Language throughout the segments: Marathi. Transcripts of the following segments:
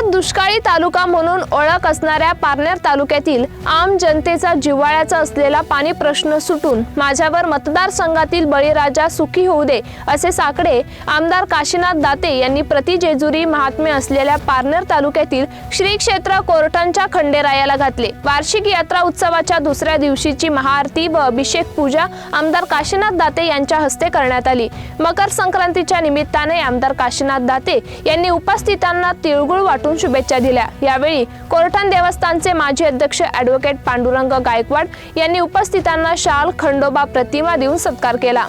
महाराष्ट्रात दुष्काळी तालुका म्हणून ओळख असणाऱ्या पारनेर तालुक्यातील आम जनतेचा जिव्हाळ्याचा असलेला पाणी प्रश्न सुटून माझ्यावर मतदारसंघातील बळीराजा सुखी होऊ दे असे साकडे आमदार काशीनाथ दाते यांनी प्रति जेजुरी महात्मे असलेल्या पारनेर तालुक्यातील श्री क्षेत्र कोरटणच्या खंडेरायाला घातले. वार्षिक यात्रा उत्सवाच्या दुसऱ्या दिवशीची महाआरती व अभिषेक पूजा आमदार काशीनाथ दाते यांच्या हस्ते करण्यात आली. मकर संक्रांतीच्या निमित्ताने आमदार काशीनाथ दाते यांनी उपस्थितांना तिळगुळ वाटून शुभेच्छा दिल्या. यावेळी कोरठण देवस्थानचे माजी अध्यक्ष ॲडव्होकेट पांडुरंग गायकवाड यांनी उपस्थितांना शाल खंडोबा प्रतिमा देऊन सत्कार केला.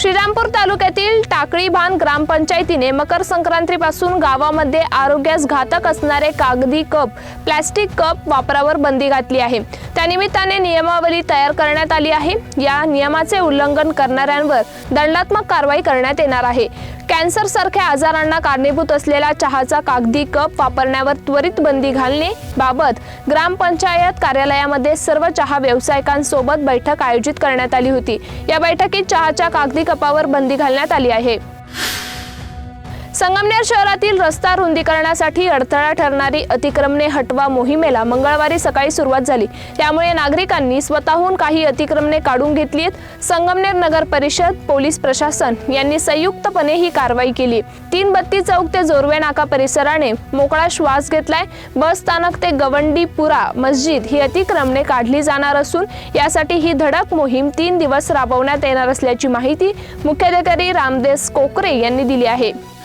श्रीरामपूर तालुक्यातील टाकळी भान ग्रामपंचायतीने मकर संक्रांतीपासून गावामध्ये आरोग्यास घातक असणारे कागदी कप प्लॅस्टिक कप वापरावर बंदी घातली आहे. त्यानिमित्ताने नियमावली तयार करण्यात आली आहे. या नियमाचे उल्लंघन करणाऱ्यांवर दंडात्मक कारवाई करण्यात येणार आहे. कॅन्सर सारख्या आजारांना कारणीभूत असलेला चहाचा कागदी कप वापरण्यावर त्वरित बंदी घालणे बाबत ग्रामपंचायत कार्यालयामध्ये सर्व चहा व्यावसायिकांसोबत बैठक आयोजित करण्यात आली होती. या बैठकीत चहाच्या कागदी कपावर बंदी घालण्यात आली आहे. संगमनेर शहरातील रस्ता रुंदीकरणासाठी अडथळा ठरणारी अतिक्रमणे हटवा मोहिमेला मंगळवारी सकाळी सुरुवात झाली. त्यामुळे नागरिकांनी स्वतःहून काही अतिक्रमणे काढून घेतली आहेत. संगमनेर नगर परिषद पोलीस प्रशासन यांनी संयुक्तपणे ही कारवाई केली. तीन बत्ती चौक ते जोरवे नाका परिसराने मोकळा श्वास घेतलाय. बस स्थानक ते गवंडीपुरा मस्जिद ही अतिक्रमणे काढली जाणार असून यासाठी ही धडक मोहीम तीन दिवस राबवण्यात येणार असल्याची माहिती मुख्याधिकारी रामदेस कोकरे यांनी दिली आहे.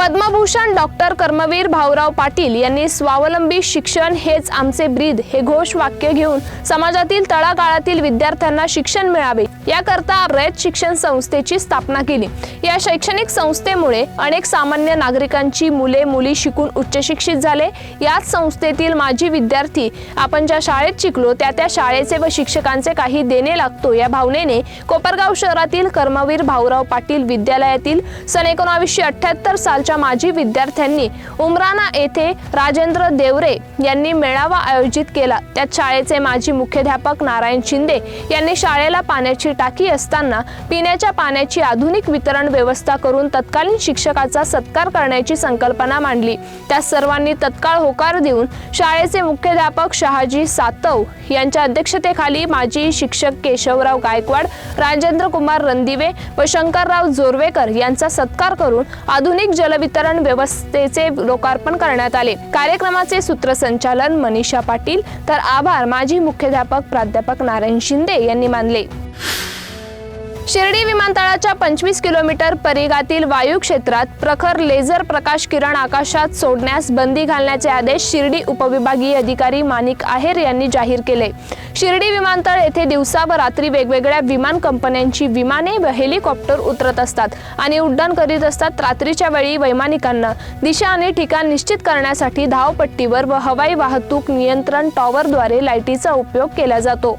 पद्मभूषण डॉक्टर कर्मवीर भाऊराव पाटील यांनी स्वावलंबी शिक्षण हेच आमचे ब्रीद हे घोष वाक्य घेऊन समाजातील तळागाळातील विद्यार्थ्यांना शिक्षण मिळावे याकरता रयत शिक्षण संस्थेची स्थापना केली. या शैक्षणिक संस्थेमुळे अनेक सामान्य नागरिकांची मुले मुली शिकून उच्च शिक्षित झाले. याच संस्थेतील माजी विद्यार्थी आपण ज्या शाळेत शिकलो त्या त्या शाळेचे व शिक्षकांचे काही देणे लागतो या भावनेने कोपरगाव शहरातील कर्मवीर भाऊराव पाटील विद्यालयातील सन एकोणावीसशे अठ्ठ्याहत्तर सालच्या माजी विद्यार्थ्यांनी उमराना येथे राजेंद्र देवरे यांनी मेळावा आयोजित केला. त्यात शाळेचे माजी मुख्याध्यापक नारायण शिंदे यांनी शाळेला पाण्याची टाकी असताना पिण्याच्या पाण्याची आधुनिक वितरण व्यवस्था करून तत्कालीन शिक्षकाचा सत्कार करण्याची संकल्पना मांडली. त्या सर्वांनी तत्काळ होकार देऊन शाळेचे मुख्याध्यापक शहाजी सातव यांच्या अध्यक्षतेखाली माजी शिक्षक केशवराव गायकवाड राजेंद्र कुमार रणदिवे व शंकरराव जोरवेकर यांचा सत्कार करून आधुनिक जलवितरण व्यवस्थेचे लोकार्पण करण्यात आले. कार्यक्रमाचे सूत्रसंचालन मनीषा पाटील. तर आभार माजी मुख्याध्यापक प्राध्यापक नारायण शिंदे यांनी मानले. शिर्डी विमानतळाच्या पंचवीस किलोमीटर परिघातील वायू क्षेत्रात प्रखर लेझर प्रकाश किरण आकाशात सोडण्यास बंदी घालण्याचे आदेश शिर्डी उपविभागीय अधिकारी मानिक आहेर यांनी जाहीर केले. शिर्डी विमानतळ येथे दिवसा व रात्री वेगवेगळ्या विमान कंपन्यांची विमाने व हेलिकॉप्टर उतरत असतात आणि उड्डाण करीत असतात रात्रीच्या वेळी वैमानिकांना. दिशा आणि ठिकाण निश्चित करण्यासाठी धावपट्टीवर व हवाई वाहतूक नियंत्रण टॉवरद्वारे लाईटीचा उपयोग केला जातो.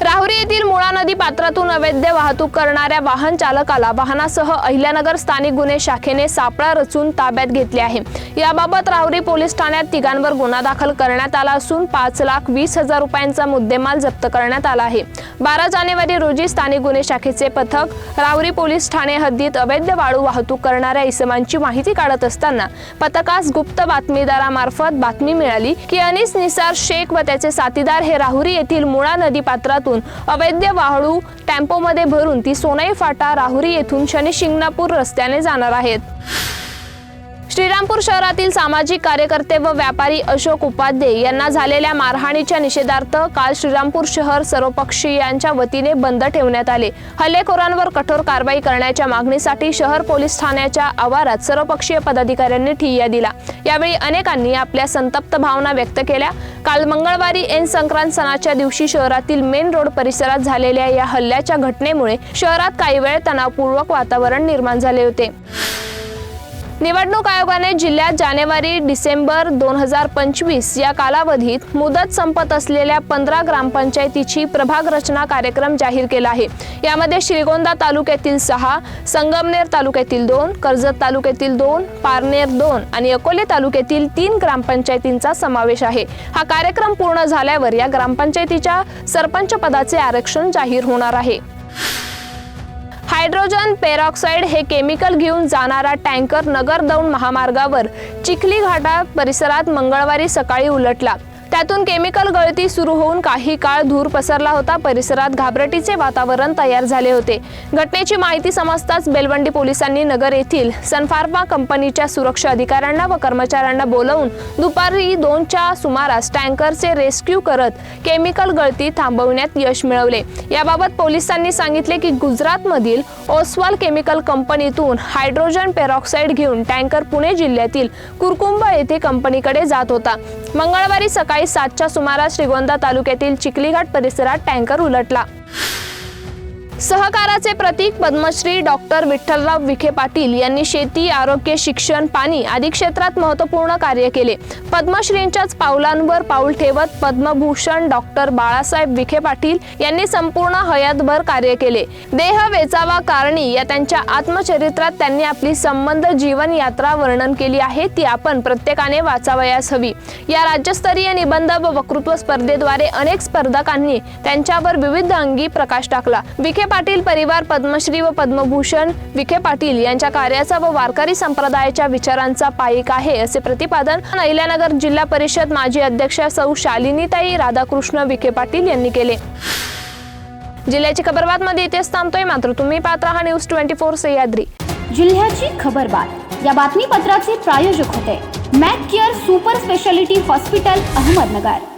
राहुरी येथील मुळा नदी पात्रातून अवैध वाहतूक करणाऱ्या वाहन चालकाला वाहनासह अहिल्यानगर स्थानिक गुन्हे शाखेने सापळा रचून ताब्यात घेतले आहे. याबाबत राहुरी पोलीस ठाण्यात तिघांवर गुन्हा दाखल करण्यात आला असून पाच लाख वीस हजार रुपयांचा मुद्देमाल जप्त करण्यात आला आहे. बारा जानेवारी रोजी स्थानिक गुन्हे शाखेचे पथक राहुरी पोलीस ठाणे हद्दीत अवैध वाळू वाहतूक करणाऱ्या इसमांची माहिती काढत असताना पथकास गुप्त बातमीदारामार्फत बातमी मिळाली की अनिस निसार शेख व त्याचे साथीदार हे राहुरी येथील मुळा नदी पात्रात पात्रातून अवैध वाहळू टेम्पोमध्ये भरून ती सोनाई फाटा राहुरी येथून शनी शिंगणापूर रस्त्याने जाणार आहेत. श्रीरामपूर शहरातील सामाजिक कार्यकर्ते व व्यापारी अशोक उपाध्ये यांना झालेल्या मारहाणीच्या निषेधार्थ काल श्रीरामपूर शहर सर्वपक्षीयांच्या वतीने बंद ठेवण्यात आले. हल्लेखोरांवर कठोर कारवाई करण्याच्या मागणीसाठी शहर पोलीस ठाण्याच्या आवारात सर्वपक्षीय पदाधिकाऱ्यांनी ठिय्या दिला. यावेळी अनेकांनी आपल्या संतप्त भावना व्यक्त केल्या. काल मंगळवारी एन संक्रांत सणाच्या दिवशी शहरातील मेन रोड परिसरात झालेल्या या हल्ल्याच्या घटनेमुळे शहरात काही वेळ तणावपूर्वक वातावरण निर्माण झाले होते. निवडणूक आयोगाने जिल्ह्यात जानेवारी डिसेंबर दोन हजार पंचवीस या कालावधीत मुदत संपत असलेल्या पंधरा ग्रामपंचायतीची प्रभाग रचना कार्यक्रम जाहीर केला आहे. यामध्ये श्रीगोंदा तालुक्यातील सहा संगमनेर तालुक्यातील दोन कर्जत तालुक्यातील दोन पारनेर दोन आणि अकोले तालुक्यातील तीन ग्रामपंचायतींचा समावेश आहे. हा कार्यक्रम पूर्ण झाल्यावर या ग्रामपंचायतीच्या सरपंच पदाचे आरक्षण जाहीर होणार आहे. हायड्रोजन पेरॉक्साईड हे केमिकल घेऊन जाणारा टँकर नगर दौंड महामार्गावर चिखली घाटा परिसरात मंगळवारी सकाळी उलटला. त्यातून केमिकल गळती सुरू होऊन काही काळ धूर पसरला होता. परिसरात घाबरटीचे वातावरण तयार झाले होते. घटनेची माहिती समजताच बेलवंडी पोलिसांनी नगर येथील सनफार्मा कंपनीच्या सुरक्षा अधिकाऱ्यांना व कर्मचाऱ्यांना बोलवून दुपारी दोनच्या सुमारास टँकरचे रेस्क्यू करत केमिकल गळती थांबवण्यात यश मिळवले. याबाबत पोलिसांनी सांगितले की गुजरातमधील ओसवाल केमिकल कंपनीतून हायड्रोजन पेरॉक्साईड घेऊन टँकर पुणे जिल्ह्यातील कुरकुंब येथे कंपनीकडे जात होता. मंगळवारी सकाळी सातच्या सुमारास श्रीगोंदा तालुक्यातील चिखलीघाट परिसरात टँकर उलटला. सहकाराचे प्रतीक पद्मश्री डॉक्टर विठ्ठलराव विखे पाटील यांनी शेती आरोग्य शिक्षण पाणी आदी क्षेत्रात महत्त्वपूर्ण कार्य केले. पद्मश्रींच्याच पावलांवर पाऊल ठेवत पद्मभूषण डॉक्टर बाळासाहेब विखे पाटील यांनी संपूर्ण हयातभर कार्य केले. देह वेचावा कारणी या त्यांच्या आत्मचरित्रात त्यांनी आपली संबंध जीवन यात्रा वर्णन केली आहे ती आपण प्रत्येकाने वाचावयास हवी. या राज्यस्तरीय निबंध व वक्तृत्व स्पर्धेद्वारे अनेक स्पर्धकांनी त्यांच्यावर विविध अंगी प्रकाश टाकला. विखे पाटील परिवार पद्मश्री व पद्मभूषण विखे पाटील यांच्या कार्याचा व वारकरी संप्रदायाच्या विचारांचा पायिक आहे असे प्रतिपादन अहिल्यानगर जिल्हा परिषद माजी अध्यक्षा सौ शालिनीताई राधाकृष्ण विखे पाटील यांनी केले. जिल्ह्याची खबरबात मध्ये इथेच थांबतोय. मात्र तुम्ही पाहत राहा न्यूज ट्वेंटी फोर सह्याद्री. जिल्ह्याची खबरबात. या बातमीपत्राचे प्रायोजक होते. Mac care super speciality hospital Ahmednagar.